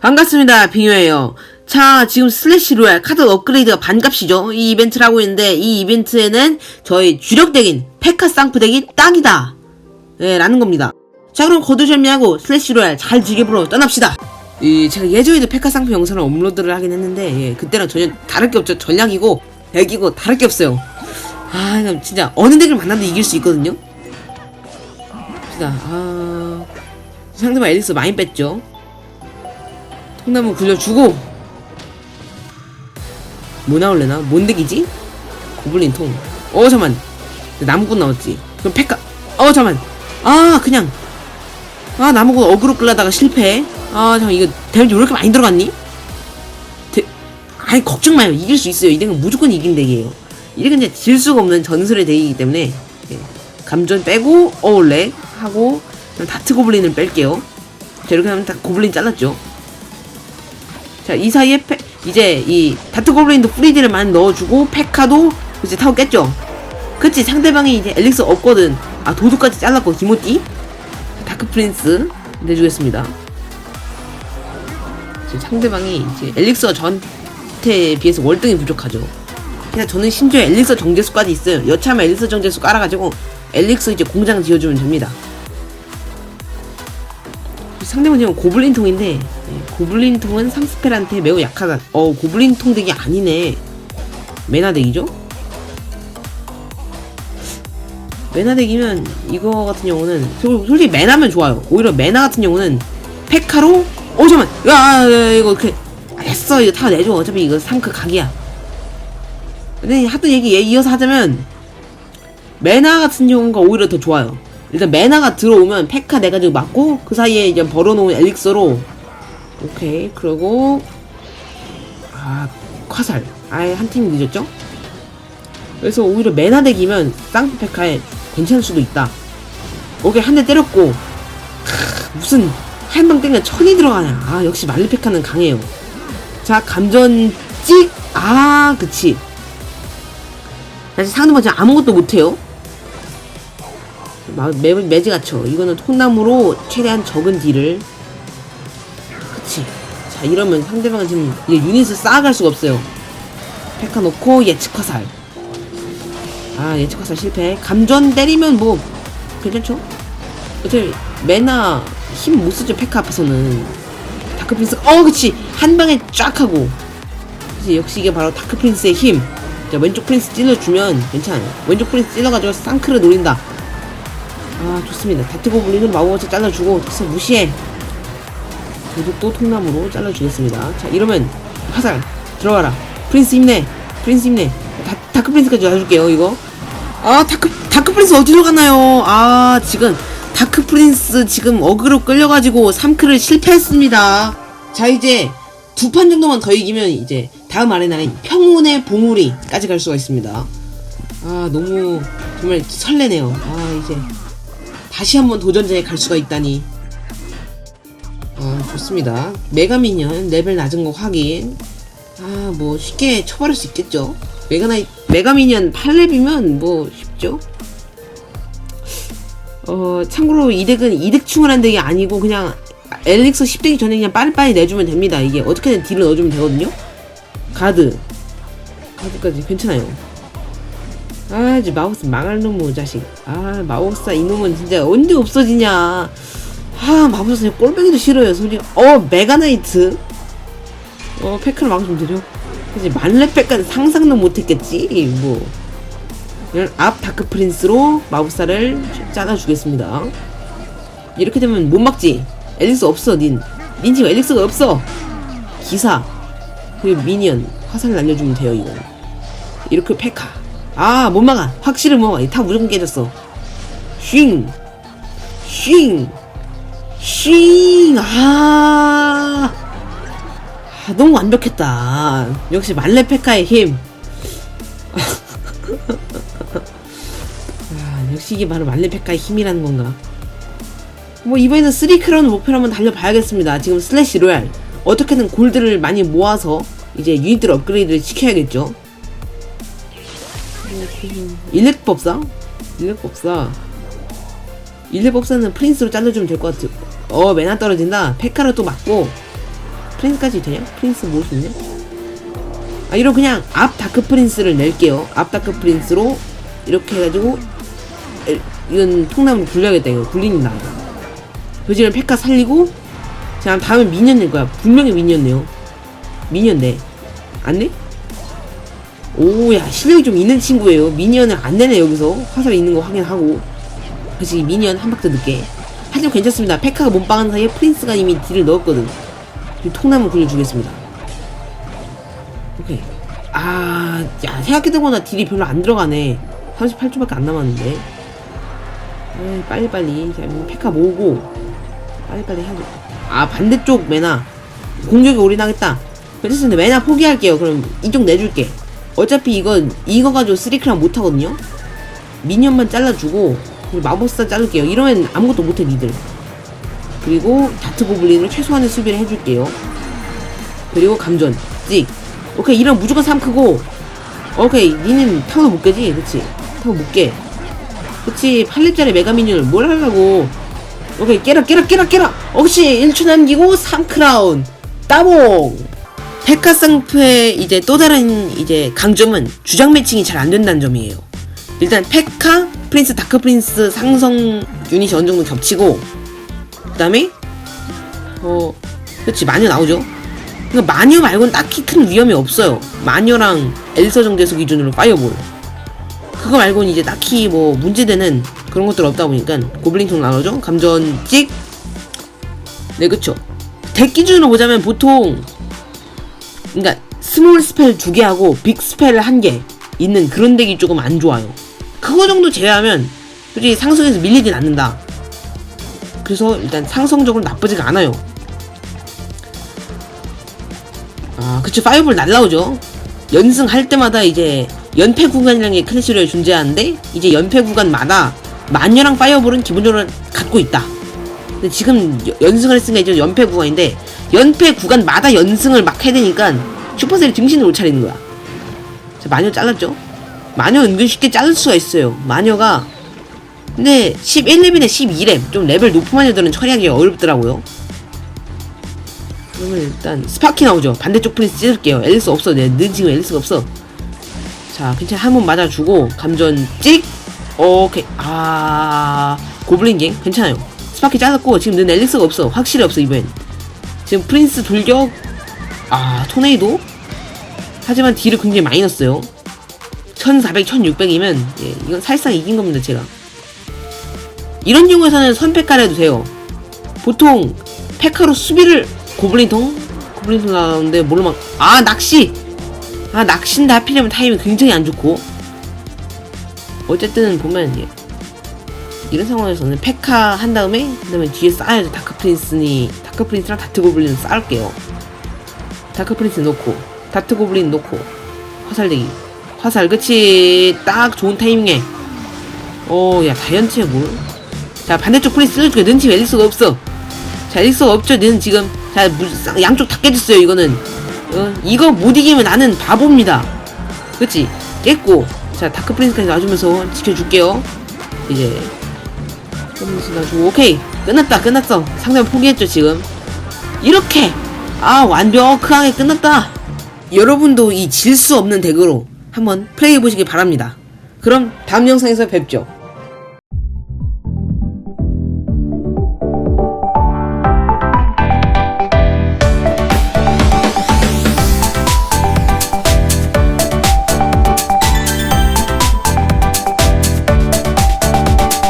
반갑습니다. 빙요예요. 자, 지금 슬래시 로얄 카드 업그레이드가 반값이죠. 이 이벤트를 하고 있는데, 이 이벤트에는 저희 주력 덱인 페카 쌍프 덱이 딱이다. 예, 라는 겁니다. 자, 그럼 거두절미하고 슬래시 로얄 잘 즐겨보러 떠납시다. 이, 제가 예전에도 페카 쌍프 영상을 업로드를 하긴 했는데, 예, 그때랑 전혀 다를 게 없죠. 전략이고, 덱이고, 다를 게 없어요. 아, 진짜, 어느 덱을 만나도 이길 수 있거든요? 봅시다. 아, 상대방 앨리스 많이 뺐죠. 통나무 굴려주고 뭐 나올래나? 뭔 덱이지? 고블린 통. 어 잠만. 나무꾼 나왔지. 그럼 페카. 어 잠만. 아 그냥. 아 나무꾼 어그로 끌려다가 실패. 아 잠깐 이거 데미지 왜 이렇게 많이 들어갔니? 데... 아니 걱정 마요. 이길 수 있어요. 이 덱은 무조건 이긴 덱이에요. 이 덱은 이제 질 수가 없는 전설의 덱이기 때문에 예. 감전 빼고 어울래 하고 다트 고블린을 뺄게요. 자 이렇게 하면 다 고블린 잘랐죠. 자, 이 사이에 페, 이제 이 다트 고블린도 프리디를 많이 넣어주고 페카도 이제 타고 깼죠. 그치 상대방이 이제 엘릭스 없거든. 아 도둑까지 잘랐고 기모띠 다크 프린스 내주겠습니다. 지금 상대방이 이제 엘릭서 전태에 비해서 월등히 부족하죠. 그냥 저는 심지어 엘릭서 정제수까지 있어요. 여차하면 엘릭서 정제수 깔아가지고 엘릭서 이제 공장 지어주면 됩니다. 상대방 지금 고블린 통인데 예, 고블린 통은 상스펠한테 매우 약하다. 어 고블린 통 덱이 아니네. 메나 덱이죠? 메나 덱이면 이거 같은 경우는 솔- 솔직히 메나면 좋아요. 오히려 메나 같은 경우는 페카로 어 잠만 야, 야, 야 이거 이렇게 했어 이거 다 내줘 어차피 이거 3크 각이야. 근데 하던 얘기 얘 이어서 하자면 메나 같은 경우가 오히려 더 좋아요. 일단 메나가 들어오면 페카 내가지고 맞고 그 사이에 이제 벌어놓은 엘릭서로 오케이 그리고 아 화살 아예 한 팀 늦었죠? 그래서 오히려 메나 덱이면 쌍프 페카에 괜찮을 수도 있다. 오케이 한 대 때렸고 크, 무슨 한 방 때리면 천이 들어가냐? 아 역시 말리페카는 강해요. 자 감전 찍아 그치. 사실 상대방 지금 아무것도 못해요. 마- 매, 매지 갇혀. 이거는 통나무로 최대한 적은 딜을. 자, 이러면 상대방은 지금 이제 유닛을 쌓아갈 수가 없어요. 페카 놓고 예측 화살. 아, 예측 화살 실패. 감전 때리면 뭐, 괜찮죠? 어차피, 메나 힘 못 쓰죠, 페카 앞에서는. 다크프린스, 어, 그치. 한 방에 쫙 하고. 그치, 역시 이게 바로 다크프린스의 힘. 자, 왼쪽 프린스 찔러주면 괜찮아요. 왼쪽 프린스 찔러가지고 쌍크를 노린다. 아 좋습니다 다트 고블린은 마법어치 잘라주고 특성 무시해 도둑도 통나무로 잘라주겠습니다. 자 이러면 화살 들어가라. 프린스 힘내 프린스 힘내. 다, 다크 프린스까지 놔줄게요 이거. 아 다크 다크 프린스 어디로 가나요? 아 지금 다크 프린스 지금 어그로 끌려가지고 3크를 실패했습니다. 자 이제 두 판 정도만 더 이기면 이제 다음 아레나인 평온의 봉우리까지 갈 수가 있습니다. 아 너무 정말 설레네요. 아 이제 다시 한번 도전자에 갈 수가 있다니. 아, 좋습니다. 메가미니언 레벨 낮은 거 확인. 아, 뭐 쉽게 처벌할 수 있겠죠. 메가나이 메가미니언 8렙이면 뭐 쉽죠. 어, 참고로 이 덱은 이득 충분한 덱이 아니고 그냥 엘릭서 10덱이 전에 그냥 빨리빨리 내주면 됩니다. 이게 어떻게든 딜을 넣어주면 되거든요. 가드. 가드까지 괜찮아요. 아, 이제 마우스 망할 놈의 자식. 아, 마우스 이놈은 진짜 언제 없어지냐. 아, 그냥 꼴보기도 싫어요, 솔직히. 어, 메가나이트. 어, 페크를 막좀 드려. 그치, 만렙 페크는 상상도 못했겠지, 뭐. 이런 앞 다크 프린스로 마우스를 잘라주겠습니다. 이렇게 되면 못 막지. 엘릭스 없어, 닌. 닌 지금 엘릭스가 없어. 기사. 그리고 미니언. 화살 날려주면 돼요, 이거. 이렇게 페카. 아, 못 막아. 확실히 못 막아. 다 무조건 깨졌어. 쉥. 쉥. 쉥. 아. 아, 너무 완벽했다. 역시 말레페카의 힘. 아, 역시 이게 바로 말레페카의 힘이라는 건가. 뭐, 이번에는 3크라운 목표로 한번 달려봐야겠습니다. 지금 슬래시 로얄. 어떻게든 골드를 많이 모아서 이제 유닛들 업그레이드를 시켜야겠죠. 일렉법사? 일렉법사. 일렉법사는 프린스로 잘라주면 될 것 같아. 어, 메나 떨어진다. 페카를 또 맞고. 프린스까지 되냐? 프린스 모을 수 있냐? 아 이런 그냥 앞 다크 프린스를 낼게요 앞 다크 프린스로 이렇게 해가지고 에, 이건 통나무 굴려야겠다 이거 굴린다 도지를 페카 살리고 자 다음에 미니언 낼 거야 분명히 미니언 내요 미니언 내 안 내? 오야 실력이 좀 있는 친구예요 미니언을 안 내네 여기서 화살 있는 거 확인하고 이 미니언 한 박자 늦게 하지만 괜찮습니다 페카가 몸빵하는 사이에 프린스가 이미 딜을 넣었거든 통나무 굴려주겠습니다 오케이 아, 야, 생각해보거나 딜이 별로 안 들어가네. 38초밖에 안 남았는데. 에이, 빨리빨리. 자, 뭐 페카 모으고. 빨리빨리 해야죠. 아, 반대쪽 메나. 공격에 올인하겠다. 그랬는데 메나 포기할게요. 그럼 이쪽 내줄게. 어차피 이건, 이거 가지고 쓰리크랑 못하거든요? 미니언만 잘라주고, 마법사 자를게요. 이러면 아무것도 못해, 니들. 그리고 다트 고블린으로 최소한의 수비를 해줄게요. 그리고 감전. 찍. 오케이 이런 무조건 3 크고 오케이 니는 타워 못 깨지 그치 타워 못 깨. 그치 8렙짜리 메가미니언을 뭘 하려고 오케이 깨라 깨라 깨라 깨라 역시 1초 남기고 3크라운 따봉 페카 상프의 이제 또 다른 이제 강점은 주장 매칭이 잘 안 된다는 점이에요 일단 페카 프린스 다크 프린스 상성 유닛이 어느 정도 겹치고 그 다음에 어 그치 마녀 나오죠 그러니까 마녀 말고는 딱히 큰 위험이 없어요. 마녀랑 엘서 정제수 기준으로 파이어볼. 그거 말고는 이제 딱히 뭐 문제되는 그런 것들 없다 보니까 고블린통 나오죠. 감전 찍. 네 그쵸. 덱 기준으로 보자면 보통 그러니까 스몰 스펠 두 개 하고 빅 스펠 한 개 있는 그런 덱이 조금 안 좋아요. 그거 정도 제외하면 솔직히 상승에서 밀리진 않는다. 그래서 일단 상성적으로 나쁘지가 않아요. 아, 그쵸. 파이어볼 날라오죠. 연승할 때마다 이제 연패 구간이라는 게 클래시로에 존재하는데 이제 연패 구간마다 마녀랑 파이어볼은 기본적으로 갖고 있다. 근데 지금 여- 연승을 했으니까 이제 연패 구간인데 연패 구간마다 연승을 막 해야 되니까 슈퍼셀이 등신을 못 차리는 거야. 자, 마녀 잘랐죠? 마녀 은근 쉽게 자를 수가 있어요. 마녀가 근데 11렙이나 12렙 좀 레벨 높은 마녀들은 처리하기 어렵더라고요. 그러면 일단 스파키 나오죠. 반대쪽 프린스 찢을게요. 앨리스 없어. 내 늦은 지금 앨리스가 없어. 자, 괜찮아. 한 번 맞아주고 감전 찍. 오케이. 아 고블린 갱 괜찮아요. 스파키 잘랐고 지금 는 앨리스가 없어. 확실히 없어 이번엔. 지금 프린스 돌격. 아 토네이도. 하지만 딜을 굉장히 많이 넣었어요. 1400, 1600이면 예, 이건 사실상 이긴 겁니다 제가. 이런 경우에서는 해도 돼요. 보통 페카로 수비를 고블린통? 고블린통 나오는데 뭘로 막, 아, 낚시! 아, 낚시인데 하필이면 타이밍이 굉장히 안 좋고. 어쨌든 보면, 예. 이런 상황에서는 페카 한 다음에, 그 다음에 뒤에 쌓아야죠. 다크프린스니, 다크프린스랑 다트고블린 쌓을게요. 다크프린스 놓고, 다트고블린 놓고, 화살대기. 화살, 그치. 딱 좋은 타이밍에. 어, 야, 다이언트야, 뭘. 자, 반대쪽 프린스 뜯어줄게. 는치 앨리스가 없어. 자, 앨리스가 없죠. 너는 지금. 자, 양쪽 다 깨졌어요, 이거는. 어, 이거 못 이기면 나는 바보입니다. 그치? 깼고. 자, 다크 프린스까지 놔주면서 지켜줄게요. 이제. 프린스 놔주고, 오케이. 끝났다, 끝났어. 상대방 포기했죠, 지금. 이렇게! 아, 완벽하게 끝났다! 여러분도 이 질 수 없는 덱으로 한번 플레이해 보시기 바랍니다. 그럼 다음 영상에서 뵙죠.